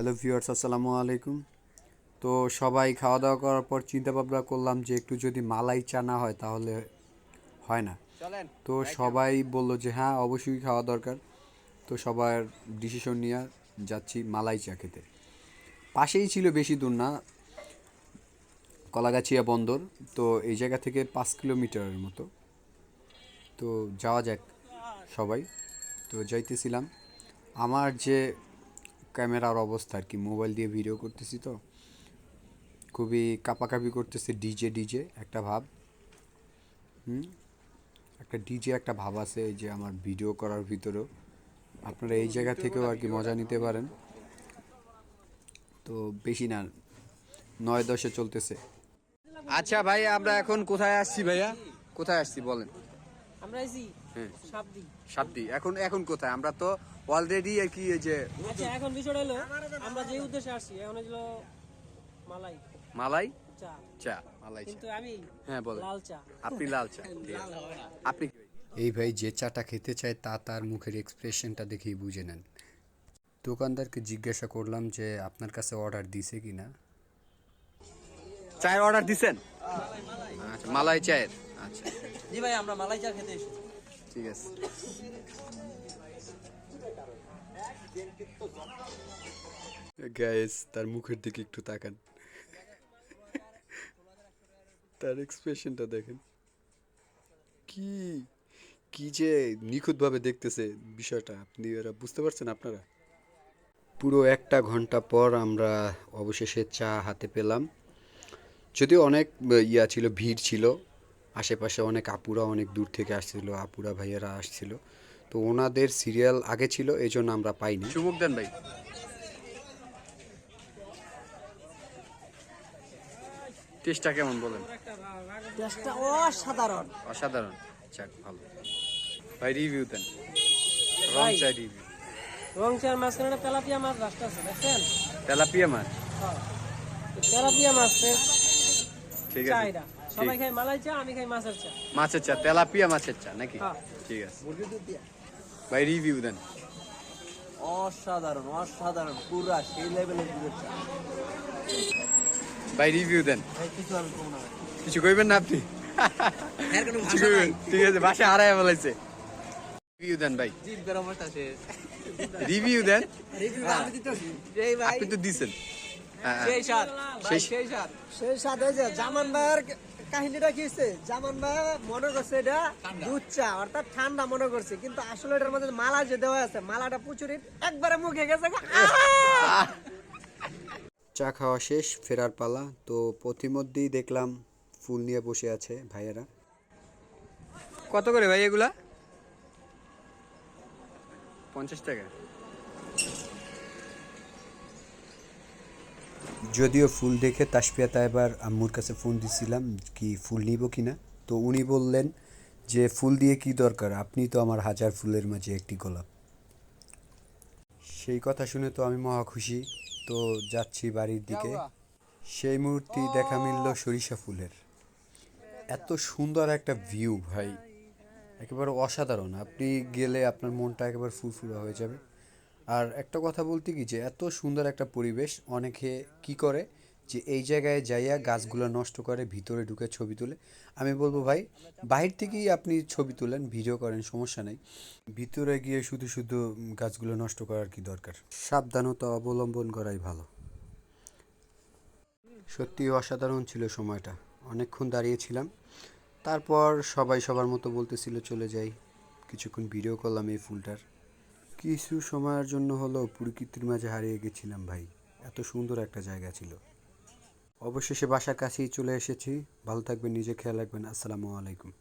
Hello viewers আসসালামু আলাইকুম। তো সবাই খাওয়া দাওয়া করার পর চিন্তা ভাবনা করলাম যে একটু যদি মালাই চা না হয় তাহলে হয় না। তো সবাই বলল যে হ্যাঁ অবশ্যই খাওয়া দরকার। তো সবার ডিসিশন নিয়ে যাচ্ছি মালাই চা খেতে। পাশেই ছিল বেশি দূর না কলাগাছিয়া বন্দর। তো এই জায়গা থেকে পাঁচ কিলোমিটারের মতো। তো যাওয়া যাক সবাই। তো যাইতেছিলাম। আমার যে ক্যামেরার অবস্থা আর কি। মোবাইল দিয়ে ভিডিও করতেছি তো। খুবই কাপাকাপি করতেছে ডিজে ডিজে একটা ভাব। হুম? একটা ডিজে একটা ভাব আছে এই যে আমার ভিডিও করার ভিতরেও। আপনারা এই জায়গা থেকেও আর কি মজা নিতে পারেন। তো বেশি না নয় দশে চলতেছে। আচ্ছা ভাই আমরা এখন কোথায় আসছি ভাইয়া? কোথায় আসছি বলেন। আমরা সাবদি সাতটি এখন এখন কোথায়? আমরা তো অলরেডি আর কি এই যে আচ্ছা এখন বিষয়টা হলো আমরা যে উদ্দেশ্যে আসছি এখন হলো মালাই। মালাই? চা। চা মালাই কিন্তু আমি হ্যাঁ বলেন। লাল চা। আপনি লাল চা আপনি এই ভাই যে চাটা খেতে চায় তা তার মুখের এক্সপ্রেশনটা দেখেই বুঝে নেন। দোকানদারকে জিজ্ঞাসা করলাম যে আপনার কাছে অর্ডার দিছে কি না চায়ের অর্ডার দিছেন? আচ্ছা মালাই চায়ের। আচ্ছা। জি ভাই আমরা মালাই চা খেতে এসেছি। ঠিক আছে। গ্যাস তার মুখের দিকে একটু তাকান। তার এক্সপ্রেশনটা দেখেন। কি কি যে নিখুঁতভাবে দেখতেছে বিষয়টা। আপনি এরা বুঝতে পারছেন আপনারা? পুরো একটা ঘণ্টা পর আমরা অবশেষে চা হাতে পেলাম। যদিও অনেক ইয়া ছিল, ভিড় ছিল আশেপাশে অনেক আপুরা অনেক দূর থেকে আসছিল আপুরা ভাইয়েরা আসছিল। তো ওনাদের সিরিয়াল আগে ছিল এই জন্য আমরা পাইনি। চুমুক দেন ভাই। টেস্টটা কেমন বলেন? টেস্টটা অসাধারণ। অসাধারণ। যাক ভালো। ভাই রিভিউ দেন। রং। চাই রিভিউ রং চার মাঝখানে তেলাপিয়া মাছ রাস্তা আছে দেখছেন? তেলাপিয়া মাছ? হ্যাঁ। তেলাপিয়া মাছ ঠিক আছে। এটা সবাই খাই মালাই চা আমি খাই মাছের চা। মাছের চা তেলাপিয়া মাছের চা নাকি? হ্যাঁ। ঠিক আছে। ভাই রিভিউ দেন। অসাধারণ অসাধারণ পুরা সেই লেভেলের পুরো চা। ভাই রিভিউ দেন। কিছু আমি কম না কিছু কইবেন না আপনি। ঠিক আছে ভাষা হারায় বলাইছে রিভিউ দেন ভাই। রিভিউ দেন। ভাই, আপনি তো দিছেন। হ্যাঁ, সেই স্বাদ, ভাই, সেই- সেই স্বাদ। সেই যে জামান ভাইয়ের কাহিনীটা কি জামান ভাই মনে করছে এটা দুধ চা অর্থাৎ ঠান্ডা মনে করছে কিন্তু আসলে এটার মধ্যে মালা যে দেওয়া আছে মালাটা প্রচুর একবারে মুখে গেছে। চা খাওয়া শেষ ফেরার পালা। তো প্রতিমধ্যেই দেখলাম ফুল নিয়ে বসে আছে ভাইয়েরা। কত করে ভাই এগুলা? পঞ্চাশ টাকা। যদিও ফুল দেখে তাসপিয়াতা এবার আম্মুর কাছে ফোন দিছিলাম কি ফুল নিব কি না তো উনি বললেন যে ফুল দিয়ে কি দরকার? আপনি তো আমার হাজার ফুলের মাঝে একটি গোলাপ। সেই কথা শুনে তো আমি মহা খুশি। তো যাচ্ছি বাড়ির দিকে। সেই মুহূর্তেই দেখা মিলল সরিষা ফুলের। এত সুন্দর একটা ভিউ ভাই। একেবারে অসাধারণ। আপনি গেলে আপনার মনটা একেবারে ফুরফুরা হয়ে যাবে। আর একটা কথা বলতে কি যে, এত সুন্দর একটা পরিবেশ অনেকে কি করে যে, এই জায়গায় যাইয়া গাছগুলো নষ্ট করে ভিতরে ঢুকে ছবি তুলে। আমি বলব ভাই, বাহির থেকেই আপনি ছবি তুলেন, ভিডিও করেন, সমস্যা নেই। ভিতরে গিয়ে শুধু শুধু গাছগুলো নষ্ট করার কি দরকার? সাবধানতা অবলম্বন করাই ভালো। সত্যি অসাধারণ ছিল সময়টা। অনেকক্ষণ দাঁড়িয়েছিলাম তারপর সবাই সবার মতো বলতেছিল, চলে যাই। কিছুক্ষণ ভিডিও করলাম এই ফুলটার। কিছু সময়ের জন্য হলো প্রকৃতির মাঝে হারিয়ে গেছিলাম ভাই। এত সুন্দর একটা জায়গা ছিল। অবশেষে বাসার কাছেই চলে এসেছি। ভালো থাকবেন, নিজে খেয়াল রাখবেন। আসসালামু আলাইকুম।